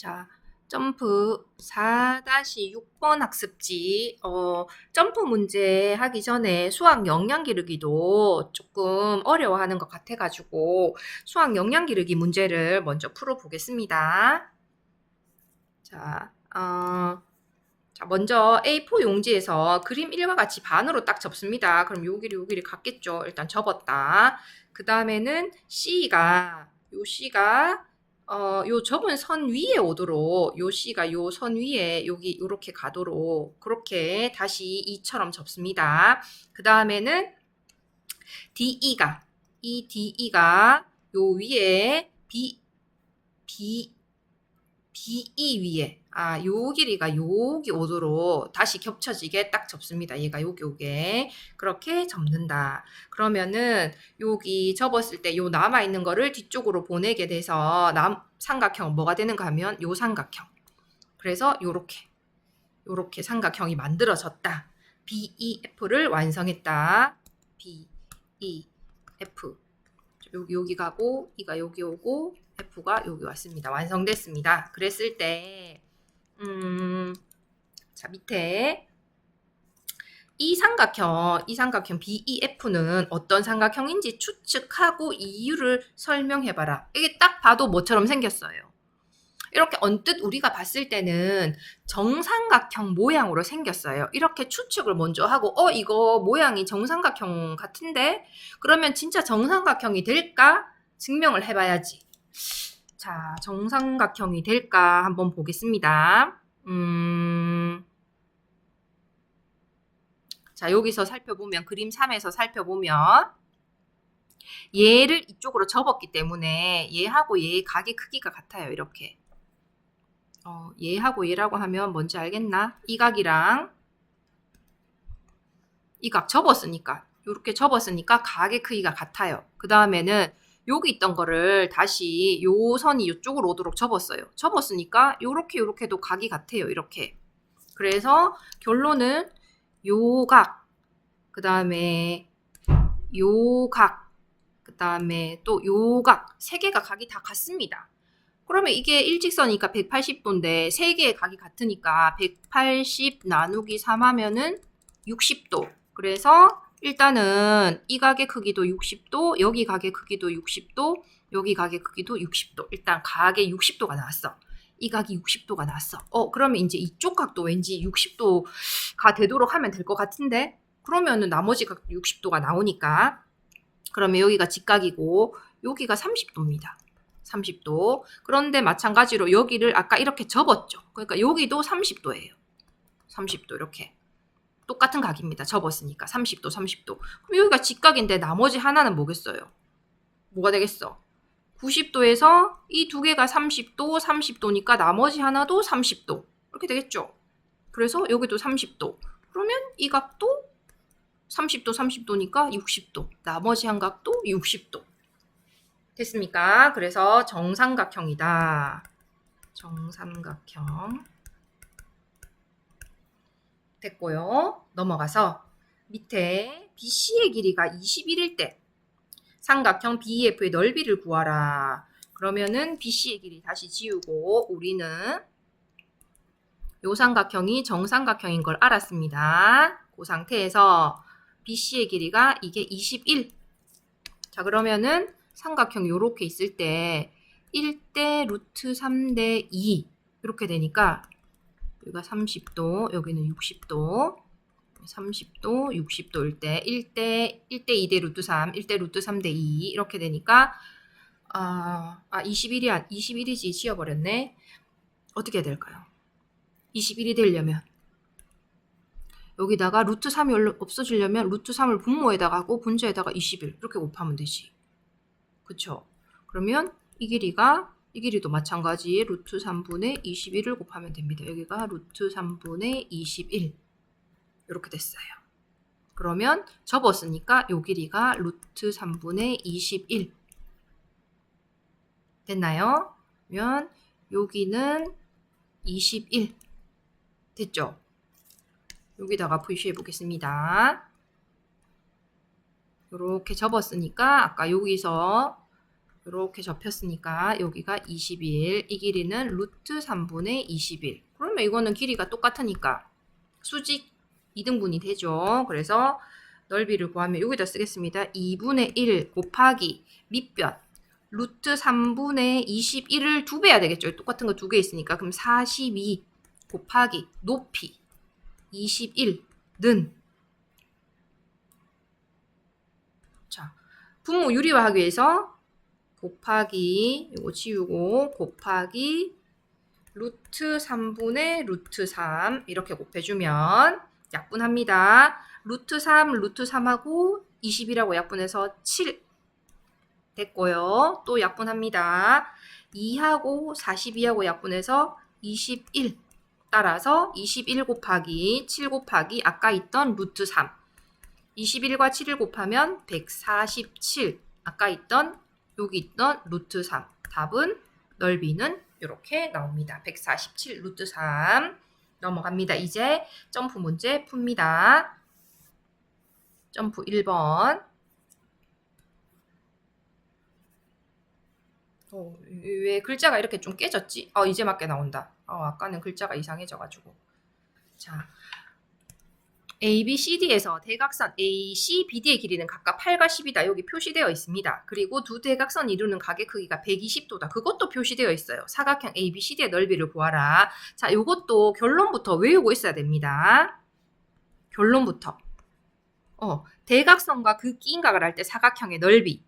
자, 점프 4-6번 학습지. 어, 점프 문제 하기 전에 수학 영양 기르기도 조금 어려워하는 것 같아가지고 수학 영양 기르기 문제를 먼저 풀어보겠습니다. 자, 어, 자, 먼저 A4 용지에서 그림 1과 같이 반으로 딱 접습니다. 그럼 요 길이 요 길이 같겠죠. 일단 접었다. 그 다음에는 C가, 요 C가 어, 요 접은 선 위에 오도록 요 C가 요 선 위에 여기 이렇게 가도록 그렇게 다시 이처럼 접습니다. 그 다음에는 DE가 이 DE가 요 위에 B B BE 위에 아, 요 길이가 여기 오도록 다시 겹쳐지게 딱 접습니다. 얘가 여기 오게. 그렇게 접는다. 그러면은 여기 접었을 때 요 남아 있는 거를 뒤쪽으로 보내게 돼서 남 삼각형 뭐가 되는가 하면 요 삼각형. 그래서 요렇게 요렇게 삼각형이 만들어졌다. BEF를 완성했다. BEF. 여기 여기 가고 이가 여기 오고 F가 여기 왔습니다. 완성됐습니다. 그랬을 때 음, 자, 밑에 이 삼각형, 이 삼각형 BEF는 어떤 삼각형인지 추측하고 이유를 설명해봐라. 이게 딱 봐도 뭐처럼 생겼어요. 이렇게 언뜻 우리가 봤을 때는 정삼각형 모양으로 생겼어요. 이렇게 추측을 먼저 하고, 어, 이거 모양이 정삼각형 같은데? 그러면 진짜 정삼각형이 될까? 증명을 해봐야지. 자, 정삼각형이 될까 한번 보겠습니다. 음, 자, 여기서 살펴보면, 그림 3에서 살펴보면, 얘를 이쪽으로 접었기 때문에 얘하고 얘의 각의 크기가 같아요. 이렇게. 어, 얘하고 얘라고 하면 뭔지 알겠나? 이 각이랑 이 각 접었으니까 이렇게 접었으니까 각의 크기가 같아요. 그 다음에는 여기 있던 거를 다시 요 선이 이쪽으로 오도록 접었어요. 접었으니까 요렇게 요렇게도 각이 같아요. 이렇게. 그래서 결론은 요 각, 그 다음에 요 각, 그 다음에 또 요 각, 세 개가 각이 다 같습니다. 그러면 이게 일직선이니까 180도인데 세 개의 각이 같으니까 180 나누기 3 하면은 60도. 그래서 일단은 이 각의 크기도 60도, 여기 각의 크기도 60도, 여기 각의 크기도 60도. 일단 각의 60도가 나왔어. 이 각이 60도가 나왔어. 어, 그러면 이제 이쪽 각도 왠지 60도가 되도록 하면 될 것 같은데? 그러면은 나머지 각도 60도가 나오니까. 그러면 여기가 직각이고, 여기가 30도입니다. 30도. 그런데 마찬가지로 여기를 아까 이렇게 접었죠. 그러니까 여기도 30도예요. 30도 이렇게. 똑같은 각입니다. 접었으니까 30도, 30도. 그럼 여기가 직각인데 나머지 하나는 뭐겠어요? 뭐가 되겠어? 90도에서 이 두 개가 30도, 30도니까 나머지 하나도 30도. 이렇게 되겠죠? 그래서 여기도 30도. 그러면 이 각도 30도, 30도니까 60도. 나머지 한 각도 60도. 됐습니까? 그래서 정삼각형이다. 정삼각형. 됐고요. 넘어가서 밑에 BC의 길이가 21일 때 삼각형 BEF의 넓이를 구하라. 그러면은 BC의 길이 다시 지우고 우리는 요 삼각형이 정삼각형인 걸 알았습니다. 그 상태에서 BC의 길이가 이게 21. 자, 그러면은 삼각형 요렇게 있을 때 1대 루트 3대 2 이렇게 되니까 여기가 30도, 여기는 60도, 30도, 60도일 때 1대 1대 2대 루트 3, 1대 루트 3대 2 이렇게 되니까 아, 아 21이 21이지 지워버렸네. 어떻게 해야 될까요? 21이 되려면 여기다가 루트 3이 없어지려면 루트 3을 분모에다가 하고 분자에다가 21 이렇게 곱하면 되지. 그쵸? 그러면 이 길이가 이 길이도 마찬가지 루트 3분의 21을 곱하면 됩니다. 여기가 루트 3분의 21 이렇게 됐어요. 그러면 접었으니까 요 길이가 루트 3분의 21 됐나요? 그러면 여기는 21 됐죠? 여기다가 표시해 보겠습니다. 이렇게 접었으니까 아까 여기서 이렇게 접혔으니까 여기가 21, 이 길이는 루트 3분의 21. 그러면 이거는 길이가 똑같으니까 수직 2등분이 되죠. 그래서 넓이를 구하면 여기다 쓰겠습니다. 2분의 1 곱하기 밑변 루트 3분의 21을 두 배 해야 되겠죠. 똑같은 거 두 개 있으니까 그럼 42 곱하기 높이 21는 자 분모 유리화하기 위해서 곱하기 이거 지우고 곱하기 루트 3분의 루트 3 이렇게 곱해주면 약분합니다. 루트 3, 루트 3하고 20이라고 약분해서 7 됐고요. 또 약분합니다. 2하고 42하고 약분해서 21 따라서 21 곱하기 7 곱하기 아까 있던 루트 3 21과 7을 곱하면 147 아까 있던 여기 있던 루트 3 답은 넓이는 이렇게 나옵니다. 147 루트 3 넘어갑니다. 이제 점프 문제 풉니다. 점프 1번 어, 왜 글자가 이렇게 좀 깨졌지? 어, 이제 맞게 나온다. 어, 아까는 글자가 이상해져가지고. 자, A, B, C, D에서 대각선 A, C, BD의 길이는 각각 8과 10이다. 여기 표시되어 있습니다. 그리고 두 대각선이 이루는 가게 크기가 120도다. 그것도 표시되어 있어요. 사각형 A, B, CD의 넓이를 구하라. 자, 이것도 결론부터 외우고 있어야 됩니다. 결론부터. 어, 대각선과 그 끼인각을 할 때 사각형의 넓이.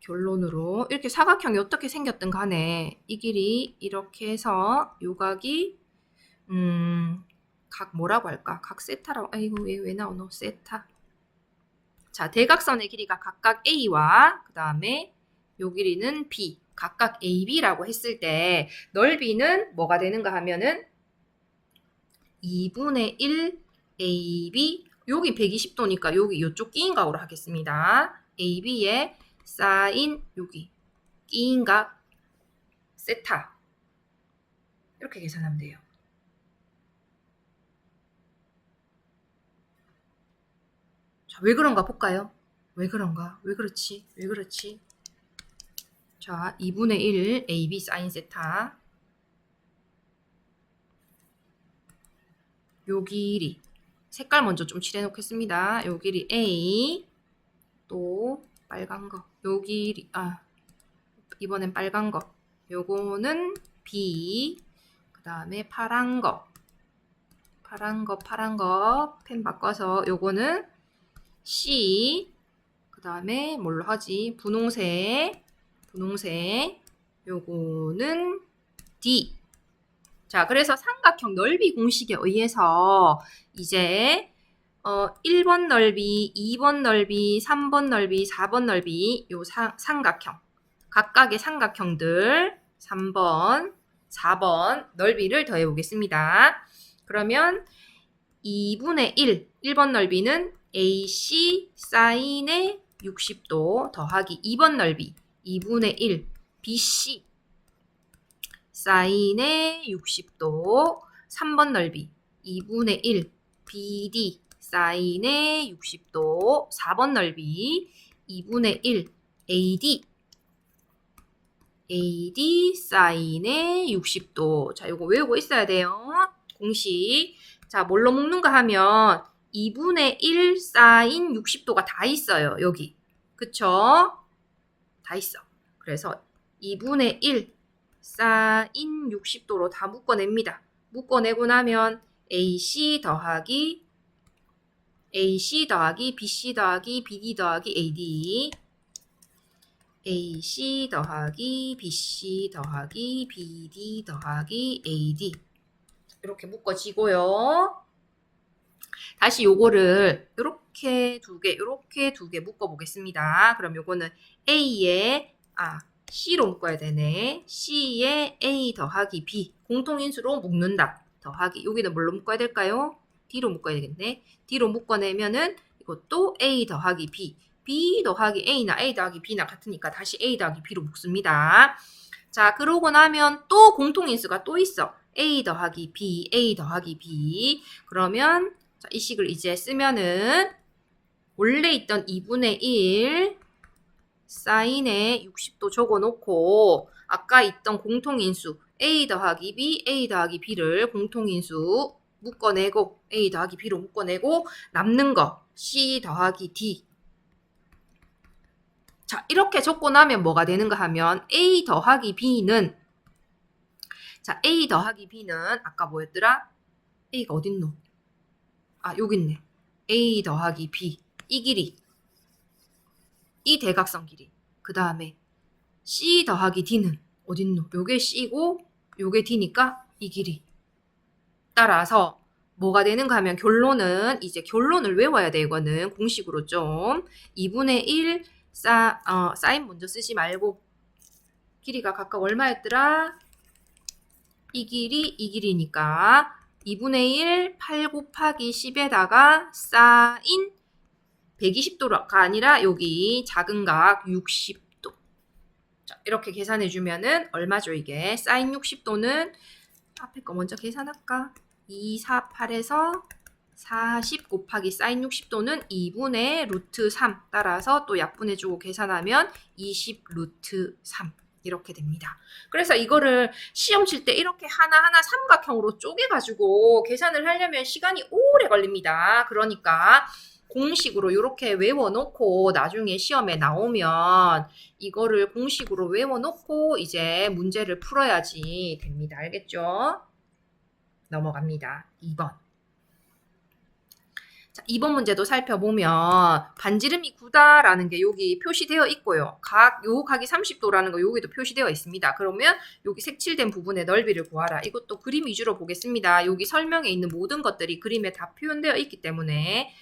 결론으로 이렇게 사각형이 어떻게 생겼든 간에 이 길이 이렇게 해서 요각이 음, 각 뭐라고 할까? 각 세타라고 아이고 왜, 왜 나오노? 세타. 자, 대각선의 길이가 각각 A와 그 다음에 요 길이는 B. 각각 AB라고 했을 때 넓이는 뭐가 되는가 하면은 2분의 1 AB 여기 120도니까 여기 요쪽 끼인각으로 하겠습니다. AB의 사인 여기 끼인각 세타 이렇게 계산하면 돼요. 자, 왜 그런가 볼까요? 왜 그런가? 왜 그렇지? 왜 그렇지? 자, 2분의 1 AB 사인 세타 요 길이 색깔 먼저 좀 칠해 놓겠습니다. 요 길이 A 또 빨간 거. 요 길이 아 이번엔 빨간 거. 요거는 B 그다음에 파란 거. 파란 거 파란 거 펜 바꿔서 요거는 C 그 다음에 뭘로 하지? 분홍색 분홍색 요거는 D 자, 그래서 삼각형 넓이 공식에 의해서 이제 어 1번 넓이, 2번 넓이, 3번 넓이, 4번 넓이 요 사, 삼각형 각각의 삼각형들 3번, 4번 넓이를 더해 보겠습니다. 그러면 2분의 1, 1번 넓이는 AC 사인의 60도 더하기 2번 넓이 2분의 1 BC 사인의 60도 3번 넓이 2분의 1 BD 사인의 60도 4번 넓이 2분의 1 AD AD 사인의 60도. 자 이거 외우고 있어야 돼요. 공식. 자 뭘로 묶는가 하면 2분의 1 사인 60도가 다 있어요 여기. 그쵸? 다 있어. 그래서 2분의 1 사인 60도로 다 묶어냅니다. 묶어내고 나면 AC 더하기 AC 더하기 BC 더하기 BD 더하기 AD AC 더하기 BC 더하기 BD 더하기 AD 이렇게 묶어지고요. 다시 요거를 이렇게 두 개, 이렇게 두 개 묶어 보겠습니다. 그럼 요거는 A에 아 C로 묶어야 되네. C에 A 더하기 B 공통인수로 묶는다. 더하기 여기는 뭘로 묶어야 될까요? D로 묶어야 되겠네. D로 묶어내면은 이것도 A 더하기 B B 더하기 A나 A 더하기 B나 같으니까 다시 A 더하기 B로 묶습니다. 자 그러고 나면 또 공통인수가 또 있어. A 더하기 B, A 더하기 B 그러면 자, 이 식을 이제 쓰면은 원래 있던 2분의 1 사인에 60도 적어 놓고 아까 있던 공통인수 a 더하기 b, a 더하기 b를 공통인수 묶어내고 a 더하기 b로 묶어내고 남는 거 c 더하기 d 자 이렇게 적고 나면 뭐가 되는가 하면 a 더하기 b는 자 a 더하기 b는 아까 뭐였더라? a가 어딨노? 아 여기 있네. A 더하기 b. 이 길이. 이 대각선 길이. 그 다음에 c 더하기 d는 어딨노? 요게 c고 요게 d니까 이 길이. 따라서 뭐가 되는가 하면 결론은 이제 결론을 외워야 돼 이거는. 공식으로 좀. 2분의 1 사, 어, 사인 먼저 쓰지 말고 길이가 각각 얼마였더라? 이 길이 이 길이니까 2분의 1 8 곱하기 10에다가 사인 120도가 아니라 여기 작은 각 60도. 자, 이렇게 계산해 주면은 얼마죠, 이게? 사인 60도는 앞에 거 먼저 계산할까? 2, 4, 8에서 40 곱하기 사인 60도는 2분의 루트 3 따라서 또 약분해 주고 계산하면 20 루트 3 이렇게 됩니다. 그래서 이거를 시험 칠 때 이렇게 하나하나 삼각형으로 쪼개가지고 계산을 하려면 시간이 오래 걸립니다. 그러니까 공식으로 이렇게 외워놓고 나중에 시험에 나오면 이거를 공식으로 외워놓고 이제 문제를 풀어야지 됩니다. 알겠죠? 넘어갑니다. 2번. 자, 2번 문제도 살펴보면 반지름이 9다라는 게 여기 표시되어 있고요. 각, 요 각이 30도라는 거 여기도 표시되어 있습니다. 그러면 여기 색칠된 부분의 넓이를 구하라. 이것도 그림 위주로 보겠습니다. 여기 설명에 있는 모든 것들이 그림에 다 표현되어 있기 때문에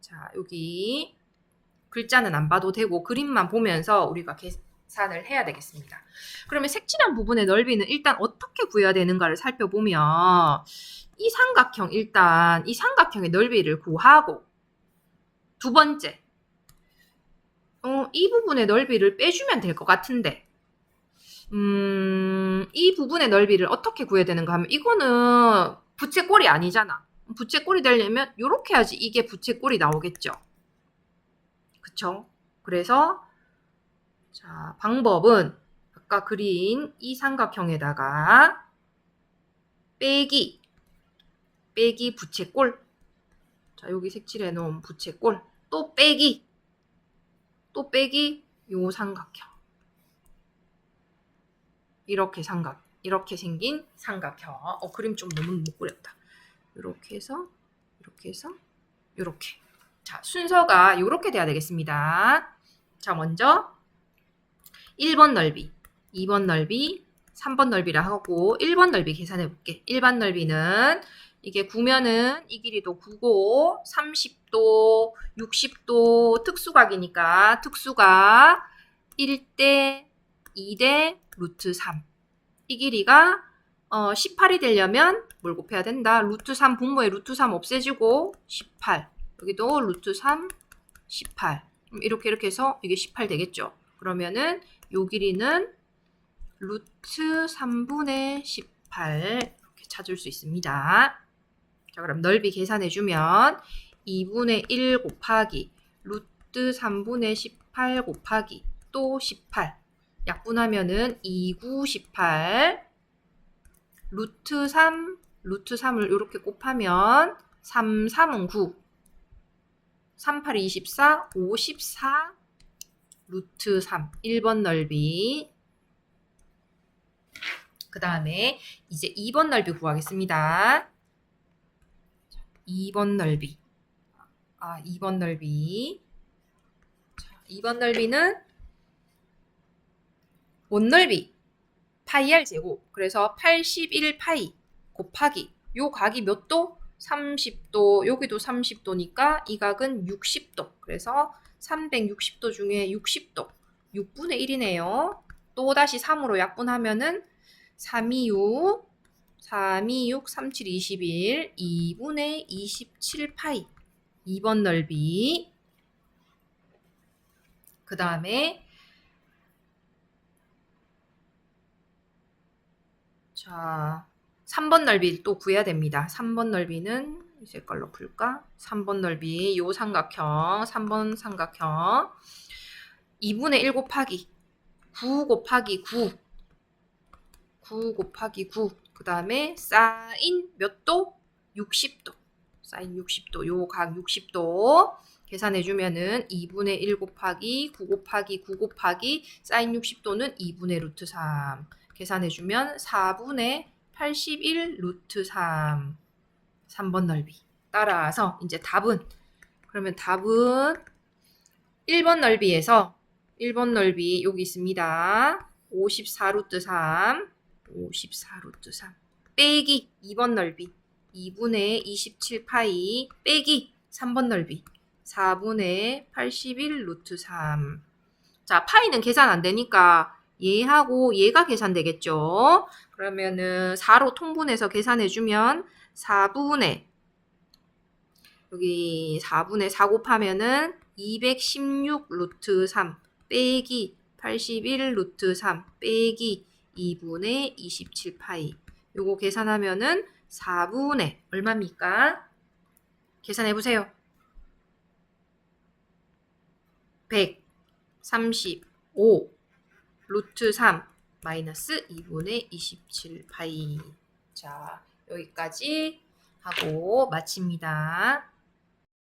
자, 여기 글자는 안 봐도 되고 그림만 보면서 우리가 계산을 해야 되겠습니다. 그러면 색칠한 부분의 넓이는 일단 어떻게 구해야 되는가를 살펴보면 이 삼각형 일단 이 삼각형의 넓이를 구하고 두 번째 어, 이 부분의 넓이를 빼주면 될 것 같은데 음, 이 부분의 넓이를 어떻게 구해야 되는가 하면 이거는 부채꼴이 아니잖아. 부채꼴이 되려면 이렇게 해야지 이게 부채꼴이 나오겠죠. 그쵸? 그래서 자 방법은 아까 그린 이 삼각형에다가 빼기 빼기 부채꼴. 자 여기 색칠해 놓은 부채꼴. 또 빼기. 또 빼기. 요 삼각형. 이렇게 삼각 이렇게 생긴 삼각형. 어 그림 좀 너무 못 그렸다. 이렇게 해서 이렇게 해서 이렇게. 자 순서가 이렇게 돼야 되겠습니다. 자 먼저 1번 넓이 2번 넓이 3번 넓이라 하고 1번 넓이 계산해 볼게. 1번 넓이는 이게 9면은 이 길이도 9고 30도 60도 특수각이니까 특수각 1대 2대 루트 3 이 길이가 어, 18이 되려면 뭘 곱해야 된다. 루트 3 분모에 루트 3 없애주고 18. 여기도 루트 3, 18. 이렇게 이렇게 해서 이게 18 되겠죠. 그러면은 요 길이는 루트 3분의 18 이렇게 찾을 수 있습니다. 자, 그럼 넓이 계산해주면 2분의 1 곱하기 루트 3분의 18 곱하기 또 18. 약분하면은 2, 9, 18 루트 3, 루트 3을 이렇게 곱하면 3, 3은 9, 3, 8, 24, 54, 루트 3, 1번 넓이. 그 다음에 이제 2번 넓이 구하겠습니다. 2번 넓이. 아, 2번 넓이. 자, 2번 넓이는 원 넓이 파이 r 제곱. 그래서 81 파이 곱하기 요 각이 몇 도? 30도. 여기도 30도니까 이 각은 60도. 그래서 360도 중에 60도. 6분의 1이네요. 또 다시 3으로 약분하면은 326 326 37 21 2분의 27 파이 2번 넓이 그 다음에 자, 3번 넓이 또 구해야 됩니다. 3번 넓이는 이제 걸로 풀까? 3번 넓이 요 삼각형, 3번 삼각형. 2분의 1 곱하기 9 곱하기 9 9 곱하기 9 그 다음에 사인 몇 도? 60도. 사인 60도. 요 각 60도 계산해 주면은 2분의 1 곱하기 9 곱하기 9 곱하기 사인 60도는 2분의 루트 3 계산해 주면 4분의 81 루트 3 3번 넓이. 따라서 이제 답은 그러면 답은 1번 넓이에서 1번 넓이 여기 있습니다. 54 루트 3 54 루트 3 빼기 2번 넓이. 2분의 27 파이 빼기 3번 넓이. 4분의 81 루트 3. 자, 파이는 계산 안 되니까 얘하고 얘가 계산되겠죠? 그러면은 4로 통분해서 계산해 주면 4분의 여기 4분의 4 곱하면은 216 루트 3 빼기 81 루트 3 빼기 2분의 27 파이 요거 계산하면은 4분의 얼마입니까? 계산해 보세요. 135 루트 3 마이너스 2분의 27 파이 자 여기까지 하고 마칩니다.